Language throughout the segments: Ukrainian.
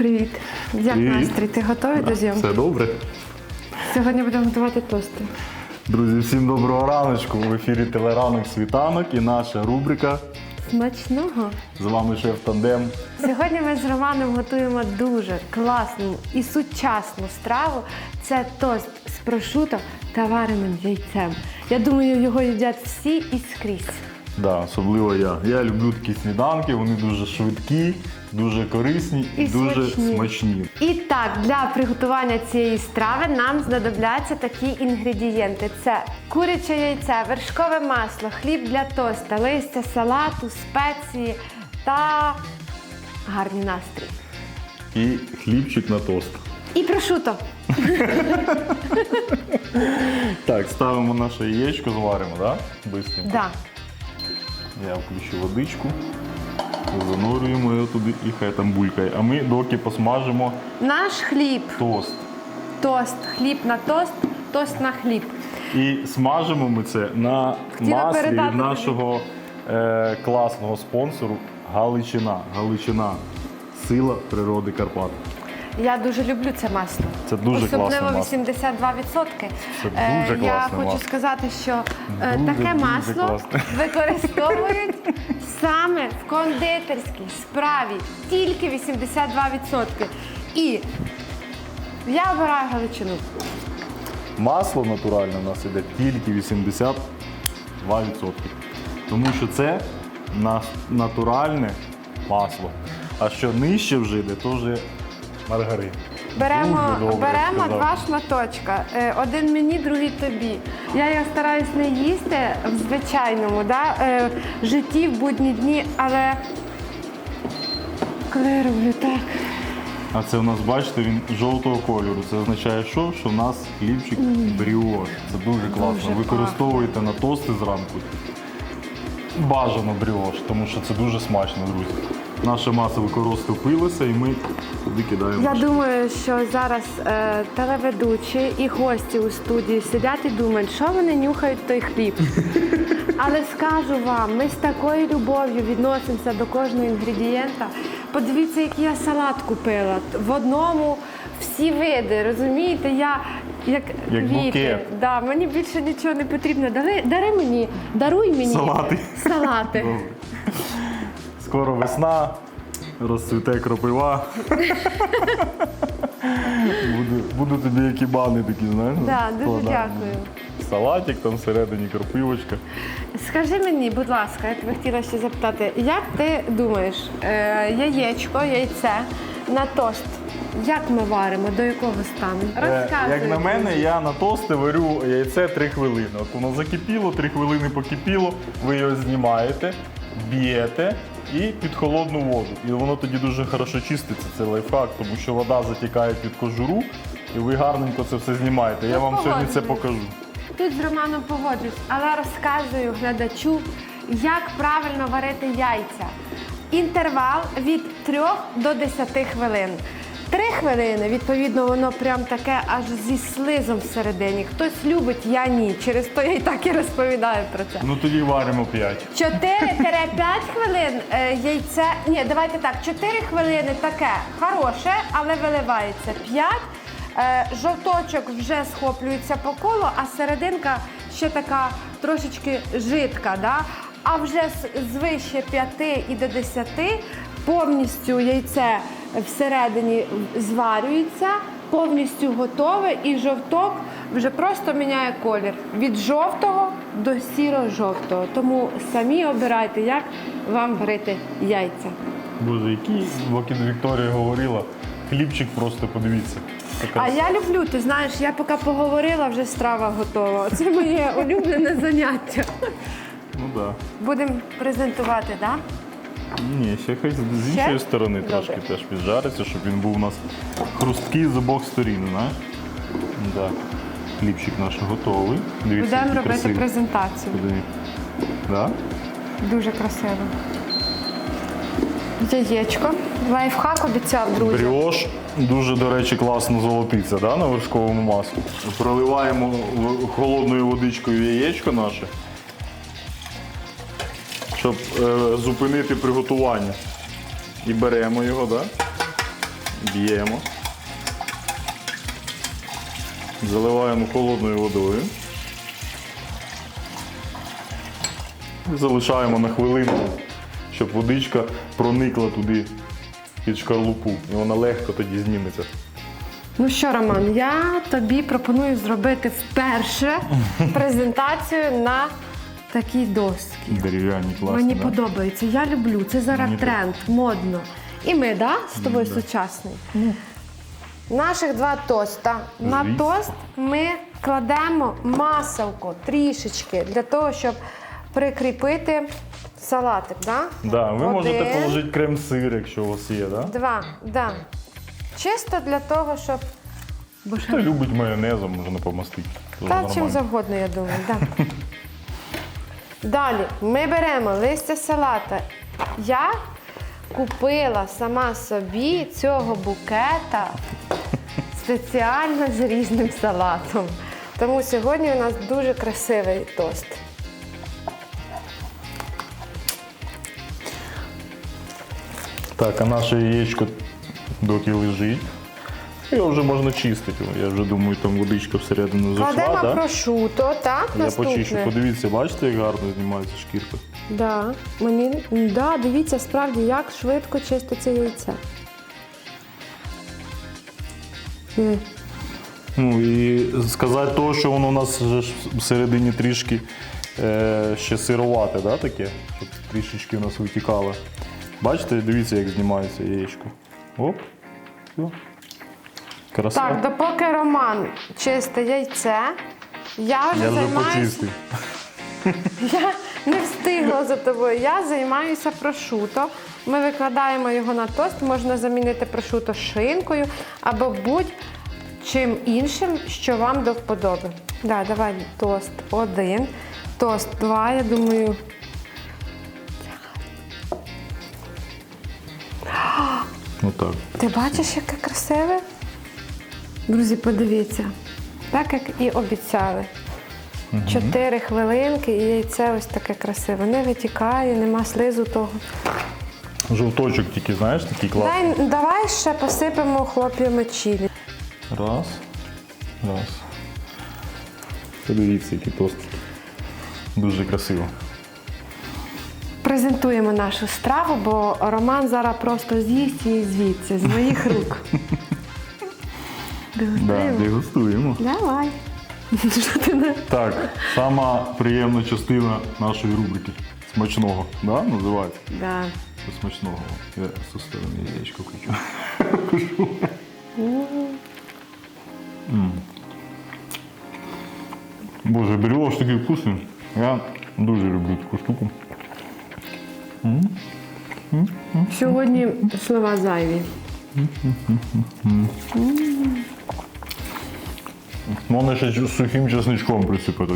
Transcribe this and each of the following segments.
Привіт. Як Привіт. настрій? Ти готовий до зйомки? Все добре. Сьогодні будемо готувати тости. Друзі, всім доброго раночку. В ефірі Телеранок Світанок і наша рубрика. Смачного! З вами шеф Тандем. Сьогодні ми з Романом готуємо дуже класну і сучасну страву. Це тост з прошуто та вареним яйцем. Я думаю, його їдять всі і скрізь. Да, особливо я. Я люблю такі сніданки, вони дуже швидкі, дуже корисні і, І дуже смачні. смачні. І так, для приготування цієї страви нам знадобляться такі інгредієнти: це куряче яйце, вершкове масло, хліб для тоста, листя салату, спеції та гарний настрій. І хлібчик на тост. І прошуто. Так, ставимо наше яєчко, зваримо, так? Да? Бистренько. Да. Я включу водичку, занурюємо його туди і хай там булькає. А ми доки посмажимо Наш хліб, тост. тост, хліб на тост, тост на хліб. І смажимо ми це на Хотіла маслі передати від нашого е, класного спонсору Галичина. Галичина. Сила природи Карпат. Я дуже люблю це масло. Це дуже Особливо класне масло. 82%. Це Е, дуже Я класне хочу масло. сказати, що е, Дуже, таке дуже масло класне. використовують саме в кондитерській справі тільки 82%. І я обираю галичину. Масло натуральне у нас іде тільки 82%. Тому що це на- натуральне масло. А що нижче вже йде, то вже маргарин. Беремо, Дуже добре беремо сказав. два шматочка. Е, Один мені, другий тобі. Я його стараюсь не їсти в звичайному да, е, житті, в будні дні, але коли я роблю так. А це у нас, бачите, він жовтого кольору. Це означає, що? Що в нас хлібчик бріош. Це дуже класно. Дуже Використовуйте на тости зранку. Бажано бріош, тому що це дуже смачно, друзі. Наша маса використовувалася і ми туди кидаємо. Я думаю, що зараз е, телеведучі і гості у студії сидять і думають, що вони нюхають той хліб. Але скажу вам, ми з такою любов'ю відносимося до кожного інгредієнта. Подивіться, який я салат купила. В одному всі види, розумієте? Я як, Як квіти. букет. Да, мені більше нічого не потрібно. Дари, дари мені, даруй мені Салати. салати. Добре. Скоро весна, розцвіте кропива. Буду, буду тобі які бани такі, знаєш? Да, дуже складати. дякую. Салатик, там всередині кропивочка. Скажи мені, будь ласка, я тебе хотіла ще запитати, як ти думаєш, е, яєчко, яйце на тост, як ми варимо, до якого стану? Е, Розказуй. Як на мене, я на тости варю яйце 3 хвилини. От воно закипіло, 3 хвилини покипіло, ви його знімаєте, б'єте і під холодну воду. І воно тоді дуже хорошо чиститься, це лайфхак, тому що вода затікає під кожуру, і ви гарненько це все знімаєте. Я Ну, вам сьогодні це покажу. Тут з Романом погоджуюсь, але розказую глядачу, як правильно варити яйця. Інтервал від 3 до 10 хвилин. Три хвилини, відповідно, воно прям таке аж зі слизом всередині. Хтось любить, я ні. Через то я і так і розповідаю про це. Ну тоді варимо 5. 4-5 хвилин е, яйце. Ні, давайте так, 4 хвилини таке хороше, але виливається 5. Е, жовточок вже схоплюється по колу, а серединка ще така трошечки жидка. Да? А вже з- звище 5 і до 10 повністю яйце всередині зварюється, повністю готове, і жовток вже просто міняє колір від жовтого до сіро-жовтого. Тому самі обирайте, як вам варити яйця. Боже, який, поки Вікторія говорила, хлібчик просто подивіться. Така А я люблю, ти знаєш, я поки поговорила, вже страва готова. Це моє улюблене заняття. Ну так. Да. Будемо презентувати, так? Ні, ще хай з з Ще? іншої сторони Добре. трошки теж піджариться, щоб він був у нас хрусткий з обох сторін, знаєш? Да. Хлібчик наш готовий. Дивіться, Будемо робити красивий. презентацію. Да? Дуже красиво. Яєчко. Лайфхак обіцяв, друзі. Бріош дуже, до речі, класно золотиться да, на вершковому маслі. Проливаємо холодною водичкою яєчко наше, щоб е, зупинити приготування. І беремо його, да? б'ємо. Заливаємо холодною водою. І залишаємо на хвилину, щоб водичка проникла туди під шкарлупу. І вона легко тоді зніметься. Ну що, Роман, я тобі пропоную зробити вперше презентацію на такій досці. Дерев'яні класні. Мені да? подобається, я люблю. Це зараз Мені тренд, модно. І ми, да, з тобою сучасний. Наших два тоста. На Звісно. тост ми кладемо масовку трішечки для того, щоб прикріпити салатик. Да? Да, ви можете положити крем-сир, якщо у вас є, да? Два. Да. Чисто для того, щоб. Хто любить майонезом, можна помастити. Та чим завгодно, я думаю. Да. Далі ми беремо листя салата. Я купила сама собі цього букета спеціально з різним салатом. Тому сьогодні у нас дуже красивий тост. Так, а наше яєчко доки лежить. Його вже можна чистити. Я вже думаю, там водичка всередину зайшла, Кладемо да? прошуто, так? Я почищу. Наступне. Подивіться, бачите, як гарно знімається шкірка. Да. Мені, да, дивіться справді, як швидко чиститься яйце. Диви. Ну і сказати то, що воно у нас ж всередині трішки е, ще сировате, да, таке, щоб трішечки у нас витікало. Бачите, дивіться, як знімається яєчко. Оп. Все. Краса. Так, допоки Роман чисте яйце, я вже Я вже займаюся. почистив. Я не встигла за тобою. Я займаюся прошуто. Ми викладаємо його на тост. Можна замінити прошуто шинкою або будь-чим іншим, що вам до вподоби. Да, давай тост один, тост два, я думаю. Отак. Ти бачиш, яке красиве? Друзі, подивіться. Так як і обіцяли. Чотири хвилинки і яйце ось таке красиве. Не витікає, нема слизу того. Жовточок тільки, знаєш, такий класний. Дай, давай ще посипемо хлоп'ями чилі. Раз. Раз. Подивіться, які тостики. Дуже красиво. Презентуємо нашу страву, бо Роман зараз просто з'їсть її звідси, з моїх рук. Да, Дегустуємо? дегустуємо. Давай. Що ти не- Так, сама приємна частина нашої рубрики. Смачного, да, називається? Да. Смачного. Я зі сторони яєчко. М. Боже, бріош такий вкусний. Я дуже люблю таку штуку. Сьогодні слова зайві. Можна ще з сухим чесничком присипати.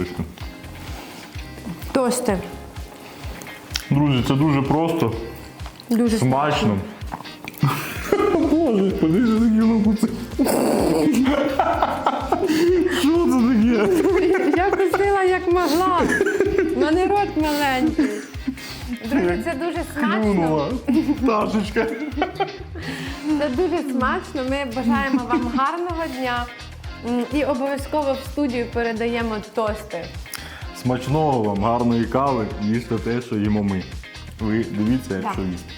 Тости. Друзі, це дуже просто, Дуже смачно. Боже, подивіться такі лопуці. Що це таке? Я кусила як могла. У мене рот маленький. Друзі, це дуже смачно. Клюнула. Пташечка. Це дуже смачно. Ми бажаємо вам гарного дня. М, І обов'язково в студію передаємо тости. Смачного вам, гарної кави, їжте те, що їмо ми. Ви дивіться, якщо їсти.